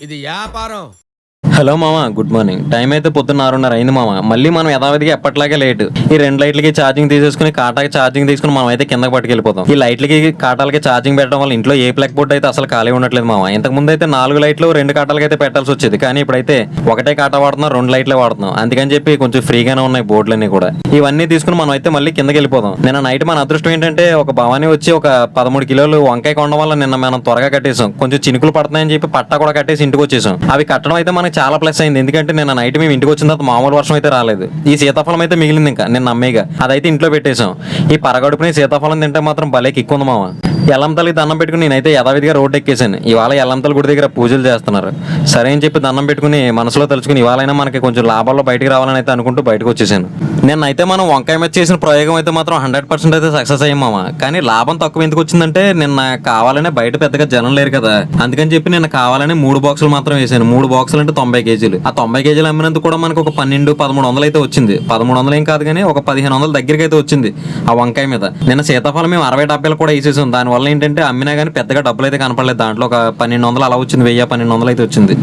ఇది వ్యాపారం. హలో మామ గుడ్ మార్నింగ్. టైం అయితే పొద్దున్న ఆరున్నర అయింది మామ. మళ్ళీ మనం యథావిధిగా ఎప్పట్లాగే లేట్. ఈ రెండు లైట్లకి ఛార్జింగ్ తీసేసుకుని కాటాకి ఛార్జింగ్ తీసుకుని మనం అయితే కిందకి పట్టుకెళ్ళిపోతాం. ఈ లైట్లకి కాటాలకి ఛార్జింగ్ పెట్టడం వల్ల ఇంట్లో ఏ ప్లగ్ బోర్డ్ అయితే అసలు ఖాళీ ఉండట్లేదు మామ. ఇంతకు ముందు అయితే నాలుగు లైట్లు రెండు కాటాలకి అయితే పెట్టాల్సి వచ్చేది. కానీ ఇప్పుడైతే ఒకటే కాటా వాడుతున్నాం రెండు లైట్లే వాడుతున్నాం. అందుకని చెప్పి కొంచెం ఫ్రీగానే ఉన్నాయి బోర్డులన్నీ కూడా. ఇవన్నీ తీసుకుని మనం అయితే మళ్ళీ కిందకి వెళ్ళిపోతాం. నిన్న నైట్ మన అదృష్టం ఏంటంటే ఒక భవానీ వచ్చి ఒక పదమూడు కిలోలు వంకాయ కొండ వల్ల నిన్న మనం త్వరగా కట్టేసాం. కొంచెం చినుకులు పడుతున్నాయని చెప్పి పట్టా కూడా కట్టేసి ఇంటికి వచ్చేసాం. అవి కట్టడం అయితే మనకి చాలా ప్లస్ అయింది. ఎందుకంటే నేను నైట్ మేము ఇంటికి వచ్చిన తర్వాత మామూలు వర్షం అయితే రాలేదు. ఈ సీతాఫలం అయితే మిగిలింది ఇంకా. నేను నమ్మేగా అదైతే ఇంట్లో పెట్టేశాం. ఈ పరగడుపుని సీతాఫలం తింటే మాత్రం భలే కిక్కుంది మామ. ఎల్లంతలకి దండం పెట్టుకుని నేనైతే యథావిధిగా రోడ్డు ఎక్కేసాను ఇవాళ ఎల్లంతల గుడి దగ్గర పూజలు చేస్తున్నారు. సరే అని చెప్పి దండం పెట్టుకుని మనసులో తలుచుకుని ఇవాళైనా మనకి కొంచెం లాభాల్లో బయటకు రావాలని అయితే అనుకుంటూ బయటకు వచ్చేసాను. నిన్నైతే మనం వంకాయ మీద చేసిన ప్రయోగం అయితే మాత్రం హండ్రెడ్ పర్సెంట్ అయితే సక్సెస్ అయ్యామా కానీ లాభం తక్కువ ఎందుకు వచ్చిందంటే నిన్న కావాలనే బయట పెద్దగా జనం లేరు కదా. అందుకని చెప్పి నిన్న కావాలనే మూడు బాక్సులు మాత్రం వేసాను. మూడు బాక్సులు అంటే తొంభై కేజీలు. ఆ తొంభై కేజీలు అమ్మినందుకు కూడా మనకు ఒక పన్నెండు పదమూడు వందలు అయితే వచ్చింది. పదమూడు వందలు ఏం కాదు కానీ ఒక పదిహేను వందల దగ్గరికి అయితే వచ్చింది ఆ వంకాయ మీద. నిన్న సీతాఫలం మేము అరవై డబ్బాలు కూడా వేసేసాం. దానివల్ల ఏంటంటే అమ్మినా కానీ పెద్దగా డబ్బులు అయితే కనపడలేదు. దాంట్లో ఒక పన్నెండు వందలు అలా వచ్చింది వెయ్యి పన్నెండు వందలు అయితే వచ్చింది.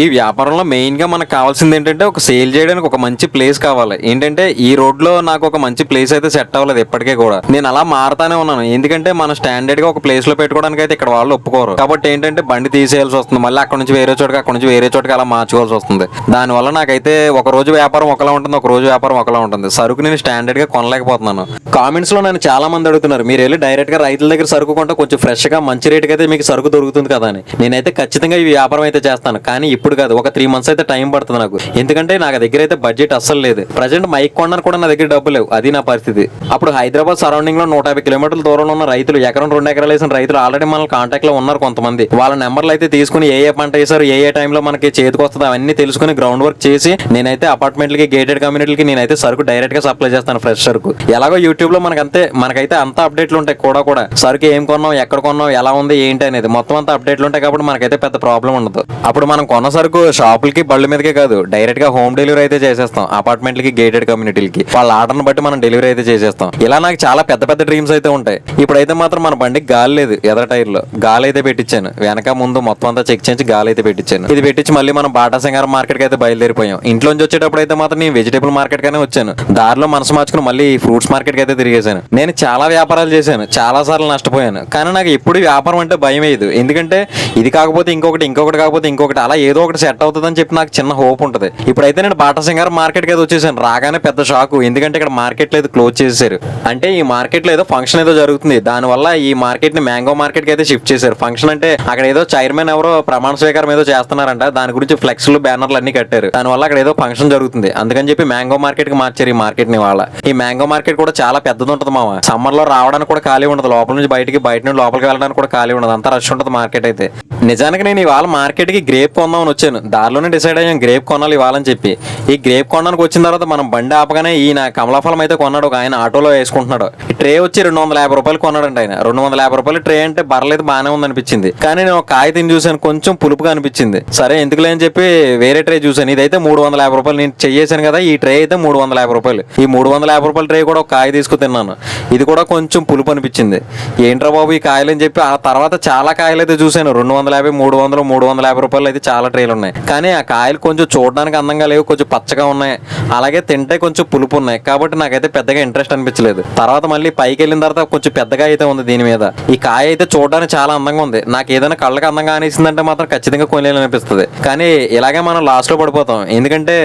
ఈ వ్యాపారంలో మెయిన్గా మనకు కావాల్సింది ఏంటంటే ఒక సేల్ చేయడానికి ఒక మంచి ప్లేస్ కావాలి. ఏంటంటే ఈ రోడ్లో నాకు ఒక మంచి ప్లేస్ అయితే సెట్ అవ్వలేదు ఇప్పటికే కూడా. నేను అలా మారుతానే ఉన్నాను. ఎందుకంటే మన స్టాండర్డ్గా ఒక ప్లేస్లో పెట్టుకోవడానికి అయితే ఇక్కడ వాళ్ళు ఒప్పుకోరు. కాబట్టి ఏంటంటే బండి తీసేయాల్సి వస్తుంది. మళ్ళీ అక్కడ నుంచి వేరే చోటుకి అక్కడ నుంచి వేరే చోటుకి అలా మార్చుకోవాల్సి వస్తుంది. దానివల్ల నాకైతే ఒక రోజు వ్యాపారం ఒకలా ఉంటుంది ఒక రోజు వ్యాపారం ఒకలా ఉంటుంది. సరుకు నేను స్టాండర్డ్గా కొనలేకపోతున్నాను. కామెంట్స్లో నన్ను చాలా మంది అడుగుతున్నారు మీరు వెళ్ళి డైరెక్ట్గా రైతుల దగ్గర సరుకు కొంటే కొంచెం ఫ్రెష్గా మంచి రేటుకి అయితే మీకు సరుకు దొరుకుతుంది కదా అని. నేనైతే ఖచ్చితంగా ఈ వ్యాపారం అయితే చేస్తాను. కానీ ఇప్పుడు కాదు ఒక త్రీ మంత్స్ అయితే టైం పడుతుంది నాకు. ఎందుకంటే నా దగ్గర అయితే బడ్జెట్ అస్సలు లేదు. ప్రజెంట్ మైక్ కొనడానికి కూడా నా దగ్గర డబ్బు లేవు. అది నా పరిస్థితి. అప్పుడు హైదరాబాద్ సరౌండింగ్లో నూట యాభై కిలోమీటర్ల దూరంలో ఉన్న రైతులు ఎకరం రెండు ఎకరాలు వేసిన రైతులు ఆల్రెడీ మన కాంటాక్ట్లో ఉన్నారు కొంతమంది. వాళ్ళ నెంబర్లు అయితే తీసుకుని ఏ ఏ పంట వేసారు ఏ ఏ టైంలో మనకి చేతికి వస్తుంది అవన్నీ తెలుసుకుని గ్రౌండ్ వర్క్ చేసి నేనైతే అపార్ట్మెంట్లకి గేటెడ్ కమ్యూనిటీలకి నేనైతే సరుకు డైరెక్ట్గా సప్లై చేస్తాను ఫ్రెష్ సరుకు. ఎలాగో యూట్యూబ్లో మనకి అంతే మనకైతే అంత అప్డేట్లు ఉంటాయి కూడా కూడా. సరుకు ఏం కొన్నాం ఎక్కడ కొన్నాం ఎలా ఉంది ఏంటి అనేది మొత్తం అంతా అప్డేట్లు ఉంటాయి కాబట్టి మనకైతే పెద్ద ప్రాబ్లం ఉండదు. అప్పుడు మనం కొన్న సరుకు షాపులకి బళ్ళ మీదకే కాదు డైరెక్ట్గా హోమ్ డెలివరీ అయితే చేసేస్తాం. అపార్ట్మెంట్లకి గేటెడ్ కమ్యూనిటీలకి వాళ్ళ ఆర్డర్ని బట్టి మనం డెలివరీ అయితే చేసేస్తాం. ఇలా నాకు చాలా పెద్ద పెద్ద డ్రీమ్స్ అయితే ఉంటాయి. ఇప్పుడైతే మాత్రం మన బండికి గాలి లేదు ఎదర టైర్లో గాలి అయితే పెట్టించాను. వెనక ముందు మొత్తం అంతా చెక్ చేసి గాలి అయితే పెట్టించాను. ఇది పెట్టించి మళ్ళీ మనం బాటా సింగారం మార్కెట్కి అయితే బయలుదేరిపోయాం. ఇంట్లో నుంచి వచ్చేటప్పుడు అయితే మాత్రం నేను వెజిటేబుల్ మార్కెట్ గానే వచ్చాను. దారిలో మనసు మార్చుకుని మళ్ళీ ఫ్రూట్స్ మార్కెట్కి అయితే తిరిగేశాను. నేను చాలా వ్యాపారాలు చేశాను. చాలా సార్లు నష్టపోయాను. కానీ నాకు ఎప్పుడు వ్యాపారం అంటే భయం వేయదు ఎందుకంటే ఇది కాకపోతే ఇంకొకటి ఇంకొకటి కాకపోతే ఇంకొకటి. అలా ఏదో ఒకటి సెట్ అవుతుందని చెప్పి నాకు చిన్న హోప్ ఉంటుంది. ఇప్పుడైతే నేను బాటా సింగారం మార్కెట్కి అయితే వచ్చేసాను. రాగానే పెద్ద షాక్ ఎందుకంటే ఇక్కడ మార్కెట్ లేదు క్లోజ్ చేసేసారు. అంటే ఈ మార్కెట్లో ఏదో ఫంక్షన్ ఏదో జరుగుతుంది. దానివల్ల ఈ మార్కెట్ని మ్యాంగో మార్కెట్కి అయితే షిఫ్ట్ చేశారు. ఫంక్షన్ అంటే అక్కడ ఏదో చైర్మన్ ఎవరో ప్రమాణ స్వీకారం ఏదో చేస్తున్నారంట. దాని గురించి ఫ్లెక్స్లు బ్యానర్లు అన్ని కట్టారు. దానివల్ల అక్కడ ఏదో ఫంక్షన్ జరుగుతుంది. అందుకని చెప్పి మ్యాంగో మార్కెట్కి మార్చారు ఈ మార్కెట్ని వాళ్ళ ఈ మ్యాంగో మార్కెట్ కూడా చాలా పెద్దది ఉంటుంది మామ. సమ్మర్లో రావడానికి కూడా ఖాళీ ఉండదు. లోపల నుంచి బయటికి బయట నుండి లోపలికి వెళ్ళడానికి కూడా ఖాళీ ఉండదు. అంత రష్ ఉంటుంది మార్కెట్ అయితే. నిజానికి నేను ఇవాళ మార్కెట్కి గ్రేప్ కొందామని వచ్చాను దారిలోనే డిసైడ్ అయ్యాం గ్రేప్ కొనాలి ఇవ్వాలని చెప్పి. ఈ గ్రేప్ కొనడానికి వచ్చిన తర్వాత మనం బండి ఆపగానే ఈయన కమలాఫలం అయితే కొన్నాడు ఒక ఆయన ఆటోలో వేసుకుంటున్నాడు. ట్రే వచ్చి రెండు వందల యాభై రూపాయలు కొన్నాడండి ఆయన. రెండు వందల యాభై రూపాయలు ట్రే అంటే బర్లేదు బాగానే ఉంది అనిపించింది కానీ నేను ఒక కాయ తిని చూసాను కొంచెం పులుపుగా అనిపించింది. సరే ఎందుకులే అని చెప్పి వేరే ట్రే చూసాను ఇదైతే మూడు వందల యాభై రూపాయలు నేను చేసాను కదా ఈ ట్రే అయితే మూడు వందల యాభై రూపాయలు. ఈ మూడు వందల యాభై రూపాయల ట్రే కూడా ఒక కాయ తీసుకు తిన్నాను. ఇది కూడా కొంచెం పులుపు అనిపించింది. ఏంట్రా బాబు ఈ కాయలు అని చెప్పి ఆ తర్వాత చాలా కాయలు అయితే చూశాను. రెండు వందల యాభై మూడు వందలు మూడు వందల యాభై రూపాయలు అయితే చాలా ట్రేలు ఉన్నాయి. కానీ ఆ కాయలు కొంచెం చూడడానికి అందంగా లేవు కొంచెం పచ్చగా ఉన్నాయి. అలాగే తింటే కొంచెం పులుపు ఉన్నాయి. కాబట్టి నాకైతే పెద్దగా ఇంట్రెస్ట్ అనిపించలేదు. తర్వాత మళ్ళీ పైకి వెళ్ళిన తర్వాత కొంచెం పెద్దగా అయితే ఉంది దీని మీద. ఈ కాయ అయితే చూడడానికి చాలా అందంగా ఉంది. నాకు ఏదైనా కళ్ళకి అందంగా అనిసిందంటే మాత్రం ఖచ్చితంగా కొనేయాలనిపిస్తుంది కానీ ఇలాగే మనం లాస్ట్లో పడిపోతాం. ఎందుకంటే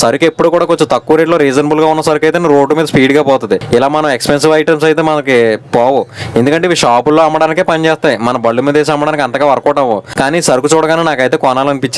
సరుకు ఎప్పుడు కూడా కొంచెం తక్కువ రేట్లో రీజనబుల్గా ఉన్న సరుకు అయితే రోడ్డు మీద స్పీడ్గా పోతుంది. ఇలా మనం ఎక్స్పెన్సివ్ ఐటమ్స్ అయితే మనకి పోవు. ఎందుకంటే ఇవి షాపుల్లో అమ్మడానికే పనిచేస్తాయి. మన బళ్ళు మీద వేసి అమ్మడానికి అంతగా వర్కౌట్ అవ్వవు. కానీ సరుకు చూడగానే నాకైతే కొనాలనిపించింది.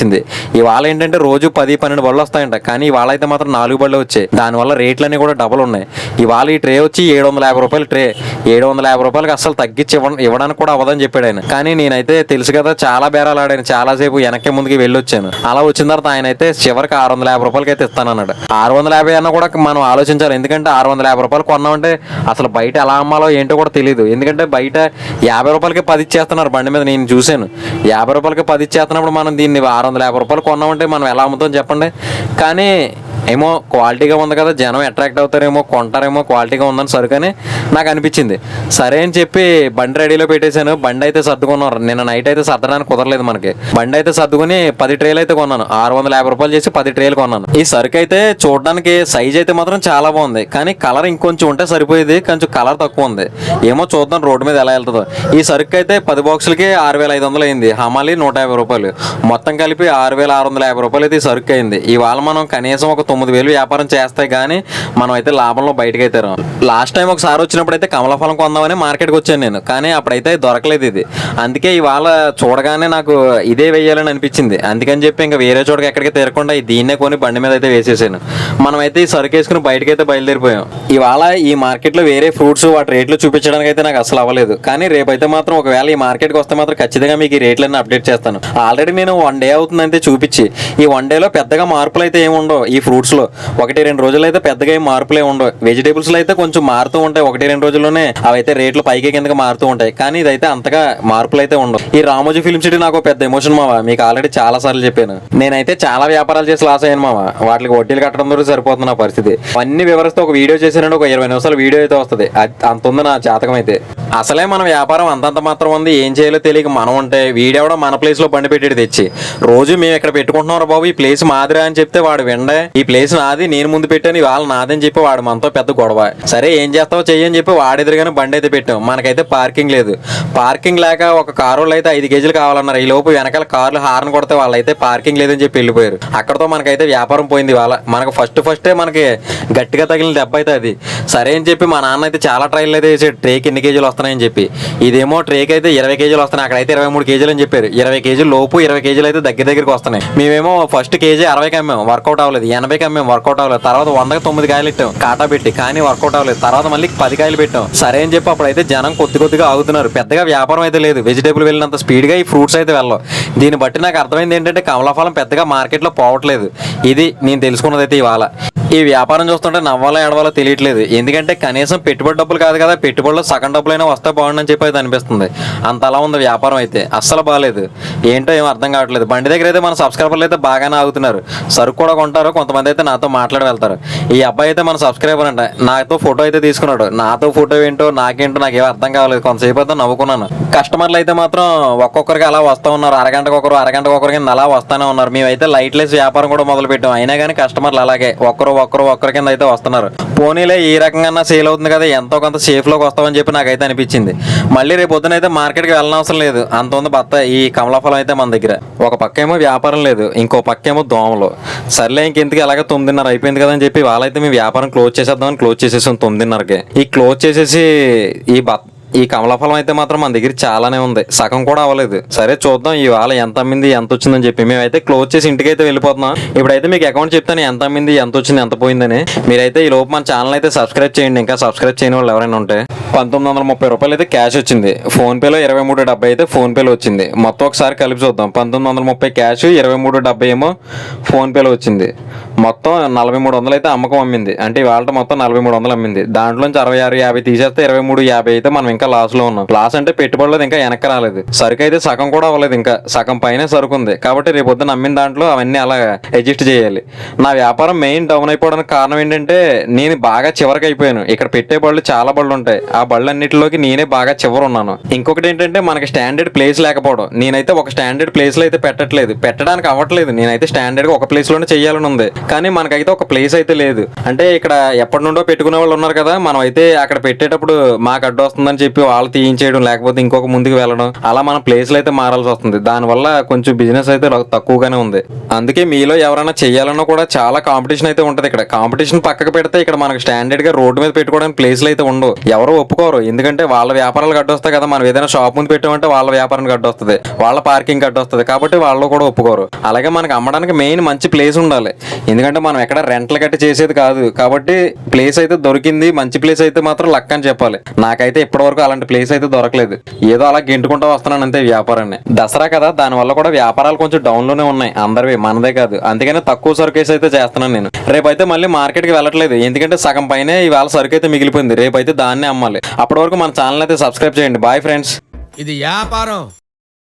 ఇవాళ ఏంటంటే రోజు పది పన్నెండు బళ్ళు వస్తాయంట. కానీ ఇవాళ అయితే మాత్రం నాలుగు బళ్ళు వచ్చాయి. దానివల్ల రేట్లన్నీ కూడా డబల్ ఉన్నాయి. ఇవాళ ఈ ట్రే వచ్చి ఏడు వందల యాభై రూపాయలు ట్రే. ఏడు వందల యాభై రూపాయలకి అసలు తగ్గించి ఇవ్వ ఇవ్వడానికి కూడా అవ్వదని చెప్పాడు ఆయన. కానీ నేనైతే తెలుసు కదా చాలా బేరాలు ఆడాను. చాలా సేపు వెనక్కి ముందుకి వెళ్ళి వచ్చాను అలా వచ్చిన తర్వాత ఆయన అయితే చివరికి ఆరు వందల యాభై రూపాయలకి అయితే ఇస్తానన్నాడు. ఆరు వందల యాభై అన్న కూడా మనం ఆలోచించాలి. ఎందుకంటే ఆరు వందల యాభై రూపాయలు కొన్నామంటే అసలు బయట ఎలా అమ్మాలో ఏంటో కూడా తెలియదు ఎందుకంటే బయట యాభై రూపాయలకి పది ఇచ్చేస్తున్నారు బండి మీద. నేను చూశాను. యాభై రూపాయలకి పది ఇచ్చేస్తున్నప్పుడు మనం దీన్ని ఆరు వందల యాభై రూపాయలు కొన్నామంటే మనం ఎలా అమ్ముతాం చెప్పండి? కానీ ఏమో క్వాలిటీగా ఉంది కదా జనం అట్రాక్ట్ అవుతారేమో కొంటారేమో క్వాలిటీగా ఉందని సరుకని నాకు అనిపించింది. సరే అని చెప్పి బండి రెడీలో పెట్టేశాను. బండి అయితే సర్దుకున్నారు నిన్న నైట్ అయితే సర్దడానికి కుదరలేదు మనకి. బండి అయితే సర్దుకుని పది ట్రేలు అయితే కొన్నాను. ఆరు వందల యాభై రూపాయలు చేసి పది ట్రేలు కొన్నాను. ఈ సరుకు అయితే చూడడానికి సైజ్ అయితే మాత్రం చాలా బాగుంది. కానీ కలర్ ఇంకొంచెం ఉంటే సరిపోయేది. కొంచెం కలర్ తక్కువ ఉంది. ఏమో చూద్దాం రోడ్డు మీద ఎలా వెళ్తుందో. ఈ సరుకు అయితే పది బాక్సులకి ఆరు వేల ఐదు వందలు అయింది. హమాలి నూట యాభై రూపాయలు. మొత్తం కలిపి ఆరు వేల ఆరు వందల యాభై రూపాయలు అయితే ఈ సరుకు అయింది. ఇవాళ మనం కనీసం ఒక తొమ్మిది వేలు వ్యాపారం చేస్తే కానీ మనం అయితే లాభంలో బయటకు అయితే లాస్ట్ టైం ఒకసారి వచ్చినప్పుడు అయితే కమలఫలం కొందామని మార్కెట్కి వచ్చాను నేను. కానీ అప్పుడైతే దొరకలేదు ఇది. అందుకే ఇవాళ చూడగానే నాకు ఇదే వేయాలని అనిపించింది. అందుకని చెప్పి ఇంకా వేరే చోటకి ఎక్కడికి తీరకుండా దీన్నే కొని బండి మీద అయితే వేసేసాను. మనం అయితే ఈ సరుకు వేసుకుని బయటకి అయితే బయలుదేరిపోయాం. ఇవాళ ఈ మార్కెట్లో వేరే ఫ్రూట్స్ వాటి రేట్లు చూపించడానికి అయితే నాకు అసలు అవ్వలేదు. కానీ రేపైతే మాత్రం ఒకవేళ ఈ మార్కెట్కి వస్తే మాత్రం ఖచ్చితంగా మీకు ఈ రేట్లన్నీ అప్డేట్ చేస్తాను. ఆల్రెడీ నేను వన్ డే అవుతుందంటే చూపించి. ఈ వన్ డేలో పెద్దగా మార్పులు అయితే ఏమి ఉండవు ఈ ఫ్రూట్స్లో ఒకటి రెండు రోజులు అయితే పెద్దగా మార్పులే ఉండవు. వెజిటేబుల్స్లో అయితే కొంచెం మారుతూ ఉంటాయి. ఒకటి రెండు రోజుల్లోనే అవైతే రేట్లు పైకి కిందకి మారుతూ ఉంటాయి. కానీ ఇదైతే అంతగా మార్పులు అయితే ఉండవు. ఈ రామోజీ ఫిల్మ్ సిటీ నాకు ఒక పెద్ద ఎమోషన్ మావా. మీకు ఆల్రెడీ చాలా సార్లు చెప్పాను. నేనైతే చాలా వ్యాపారాలు చేసి లాస్ అయ్యాను మావా. వాటికి వడ్డీలు కట్టడం ద్వారా సరిపోతున్న పరిస్థితి. అన్ని వివరిస్తే ఒక వీడియో చేశానంటే ఒక ఇరవై నిమిషాలు వీడియో అయితే వస్తుంది. అంత ఉంది నా జాతకం అయితే. అసలే మన వ్యాపారం అంతంత మాత్రం ఉంది. ఏం చేయాలో తెలియక మనం ఉంటే వీడెవడో మన ప్లేస్లో బండి పెట్టి తెచ్చి. రోజు మేము ఇక్కడ పెట్టుకుంటున్నాం బాబు. ఈ ప్లేస్ మాదిరా అని చెప్తే వాడు విండే ఈ ప్లేస్ ప్లేస్ నాది నేను ముందు పెట్టాను వాళ్ళు నాదని చెప్పి వాడు మనతో పెద్ద గొడవ. సరే ఏం చేస్తావో చెయ్యని చెప్పి వాడి ఎదురుగానే బండి అయితే పెట్టాం. మనకైతే పార్కింగ్ లేదు. పార్కింగ్ లేక ఒక కారు వాళ్ళు అయితే ఐదు కేజీలు కావాలన్నారు. ఈ లోపు వెనకాల కార్లు హార్న్ కొడితే వాళ్ళైతే పార్కింగ్ లేదని చెప్పి వెళ్ళిపోయారు. అక్కడతో మనకైతే వ్యాపారం పోయింది వాళ్ళ మనకు ఫస్ట్ ఫస్టే మనకి గట్టిగా తగిలిన దెబ్బ అయితే అది. సరే అని చెప్పి మా నాన్న అయితే చాలా ట్రైల్ అయితే వేసాడు ట్రేక్ ఎన్ని కేజీలు వస్తున్నాయని చెప్పి. ఇదేమో ట్రేక్ అయితే ఇరవై కేజీలు వస్తున్నాయి. అక్కడైతే ఇరవై మూడు కేజీలు అని చెప్పారు. ఇరవై కేజీలు లోపు ఇరవై కేజీలు అయితే దగ్గర దగ్గరికి వస్తున్నాయి. మేమేమో ఫస్ట్ కేజీ అరవైకి అమ్మాం. వర్కౌట్ అవ్వలేదు. ఎనభైకి అమ్మాం వర్కౌట్ అవ్వలేదు. తర్వాత వందకి తొమ్మిది కాయలు పెట్టాం కాటా పెట్టి. కానీ వర్కౌట్ అవ్వలేదు. తర్వాత మళ్ళీ పది కాయలు పెట్టాం. సరే అని చెప్పి అప్పుడైతే జనం కొద్ది కొద్దిగా ఆగుతున్నారు. పెద్దగా వ్యాపారం అయితే లేదు. వెజిటేబుల్ వెళ్ళినంత స్పీడ్గా ఈ ఫ్రూట్స్ అయితే వెళ్ళవు దీన్ని బట్టి నాకు అర్థమైంది ఏంటంటే కమలాఫలం పెద్దగా మార్కెట్లో పోవట్లేదు. ఇది నేను తెలుసుకున్నది అయితే ఇవాళ. ఈ వ్యాపారం చూస్తుంటే నవ్వాలో ఎడవాలో తెలియట్లేదు. ఎందుకంటే కనీసం పెట్టుబడి డబ్బులు కాదు కదా. పెట్టుబడిలో సగం డబ్బులైనా వస్తే బాగుండని చెప్పి అయితే అనిపిస్తుంది. అంత అలా ఉంది వ్యాపారం అయితే. అస్సలు బాగాలేదు ఏంటో ఏం అర్థం కావట్లేదు. బండి దగ్గర అయితే మన సబ్స్క్రైబర్లు అయితే బాగానే ఆగుతున్నారు. సరుకు కూడా కొంటారు. కొంతమంది అయితే నాతో మాట్లాడి వెళ్తారు ఈ అబ్బాయి అయితే మన సబ్స్క్రైబర్ అంట. నాతో ఫోటో అయితే తీసుకున్నాడు. నాతో ఫోటో ఏంటో నాకేంటో నాకు ఏం అర్థం కావాలి కొంతసేపు అయితే నవ్వుకున్నాను. కస్టమర్లు అయితే మాత్రం ఒక్కొక్కరికి అలా వస్తూ ఉన్నారు. అరగంటకు ఒకరు అరగంటకు ఒకరు కింద అలా వస్తూనే ఉన్నారు. మేమైతే లైట్ లెస్ వ్యాపారం కూడా మొదలు పెట్టాం అయినా కానీ కస్టమర్లు అలాగే ఒక్కరు ఒక్కరు ఒక్కరి కింద అయితే వస్తున్నారు. పోనీలే ఈ రకంగా సేల్ అవుతుంది కదా ఎంతో కొంత సేఫ్లోకి వస్తామని చెప్పి నాకైతే అనిపించింది. మళ్ళీ రేపు పొద్దున అయితే మార్కెట్కి వెళ్ళనవసరం లేదు. అంత ఉంది బత్త ఈ కమలాఫలం అయితే మన దగ్గర. ఒక పక్కేమో వ్యాపారం లేదు. ఇంకో పక్కేమో దోమలు. సర్లే ఇంకెందుకు ఎలాగ తొమ్మిదిన్నర అయిపోయింది కదా అని చెప్పి వాళ్ళైతే మీ వ్యాపారం క్లోజ్ చేసేద్దామని క్లోజ్ చేసేసాం తొమ్మిదిన్నరకి. ఈ క్లోజ్ చేసేసి ఈ బత్ ఈ కమలఫలం అయితే మాత్రం మన దగ్గర చాలానే ఉంది. సగం కూడా అవ్వలేదు. సరే చూద్దాం ఇవాళ ఎంత అమ్మింది ఎంత వచ్చిందని చెప్పి. మేమైతే క్లోజ్ చేసి ఇంటికి అయితే వెళ్ళిపోతున్నాం. ఇప్పుడైతే మీకు అకౌంట్ చెప్తాను ఎంత అమ్మింది ఎంత వచ్చింది ఎంత పోయిందని. మీరైతే ఈ లోపు మన ఛానల్ అయితే సబ్స్క్రైబ్ చేయండి. ఇంకా సబ్స్క్రైబ్ చేయని వాళ్ళు ఎవరైనా ఉంటే. పంతొమ్మిది వందల ముప్పై రూపాయలు అయితే క్యాష్ వచ్చింది. ఫోన్పేలో ఇరవై మూడు డెబ్బై అయితే ఫోన్పేలో వచ్చింది. మొత్తం ఒకసారి కలిపి చూద్దాం. పంతొమ్మిది వందల ముప్పై క్యాష్ ఇరవై మూడు డెబ్బై ఏమో ఫోన్పేలో వచ్చింది. మొత్తం నలభై మూడు వందలు అయితే అమ్మకం అమ్మింది. అంటే ఇవాళ మొత్తం నలభై మూడు వందలు అమ్మింది. దాంట్లోంచి అరవై ఆరు యాభై తీసేస్తే ఇరవై మూడు యాభై అయితే మనం ఇంకా లాస్లో ఉన్నాం. లాస్ అంటే పెట్టుబడులు ఇంకా వెనక్కి రాలేదు. సరుకు అయితే సగం కూడా అవ్వలేదు ఇంకా సగం పైనే సరుకు ఉంది కాబట్టి రేపు పొద్దున్న అమ్మిన దాంట్లో అవన్నీ అలా అడ్జస్ట్ చేయాలి. నా వ్యాపారం మెయిన్ డౌన్ అయిపోవడానికి కారణం ఏంటంటే నేను బాగా చివరికి అయిపోయాను. ఇక్కడ పెట్టే బళ్ళు చాలా బళ్ళు ఉంటాయి. ఆ బళ్ళు అన్నింటిలోకి నేనే బాగా చివరు ఉన్నాను. ఇంకొకటి ఏంటంటే మనకి స్టాండర్డ్ ప్లేస్ లేకపోవడం. నేనైతే ఒక స్టాండర్డ్ ప్లేస్లో అయితే పెట్టట్లేదు. పెట్టడానికి అవ్వట్లేదు. నేనైతే స్టాండర్డ్గా ఒక ప్లేస్లోనే ఉంది. కానీ మనకైతే ఒక ప్లేస్ అయితే లేదు. అంటే ఇక్కడ ఎప్పటి నుండో పెట్టుకునే వాళ్ళు ఉన్నారు కదా మనం అయితే అక్కడ పెట్టేటప్పుడు మాకు అడ్డు వస్తుందని చెప్పి వాళ్ళు తీయించేయడం లేకపోతే ఇంకొక ముందుకు వెళ్ళడం అలా మన ప్లేస్లు అయితే మారాల్సి వస్తుంది. దానివల్ల కొంచెం బిజినెస్ అయితే తక్కువగానే ఉంది. అందుకే మీలో ఎవరైనా చేయాలన్నా కూడా చాలా కాంపిటీషన్ అయితే ఉంటుంది ఇక్కడ. కాంపిటీషన్ పక్కకు పెడితే ఇక్కడ మనకు స్టాండర్డ్గా రోడ్డు మీద పెట్టుకోవడానికి ప్లేస్లు అయితే ఉండవు. ఎవరు ఒప్పుకోరు. ఎందుకంటే వాళ్ళ వ్యాపారాలు గడ్డొస్తాయి కదా మనం ఏదైనా షాప్ ముందు పెట్టామంటే వాళ్ళ వ్యాపారం గడ్డొస్తుంది వాళ్ళ పార్కింగ్ గడ్డొస్తుంది కాబట్టి వాళ్ళు కూడా ఒప్పుకోరు. అలాగే మనకి అమ్మడానికి మెయిన్ మంచి ప్లేస్ ఉండాలి. ఎందుకంటే మనం ఎక్కడ రెంట్లు కట్టి చేసేది కాదు. కాబట్టి ప్లేస్ అయితే దొరికింది మంచి ప్లేస్ అయితే మాత్రం లక్ అని చెప్పాలి. నాకైతే ఇప్పటివరకు అలాంటి ప్లేస్ అయితే దొరకలేదు. ఏదో అలా గెంటుకుంటూ వస్తున్నాను అంతే వ్యాపారాన్ని. దసరా కదా దానివల్ల కూడా వ్యాపారాలు కొంచెం డౌన్లోనే ఉన్నాయి. అందరివి మనదే కాదు. అందుకనే తక్కువ సరుకేసి అయితే చేస్తున్నాను నేను. రేపైతే మళ్ళీ మార్కెట్కి వెళ్ళట్లేదు. ఎందుకంటే సగం పైనే ఇవాళ సరుకు అయితే మిగిలిపోయింది. రేపైతే దాన్నే అమ్మాలి. అప్పటి వరకు మన ఛానల్ అయితే సబ్స్క్రైబ్ చేయండి. బాయ్ ఫ్రెండ్స్ ఇది వ్యాపారం.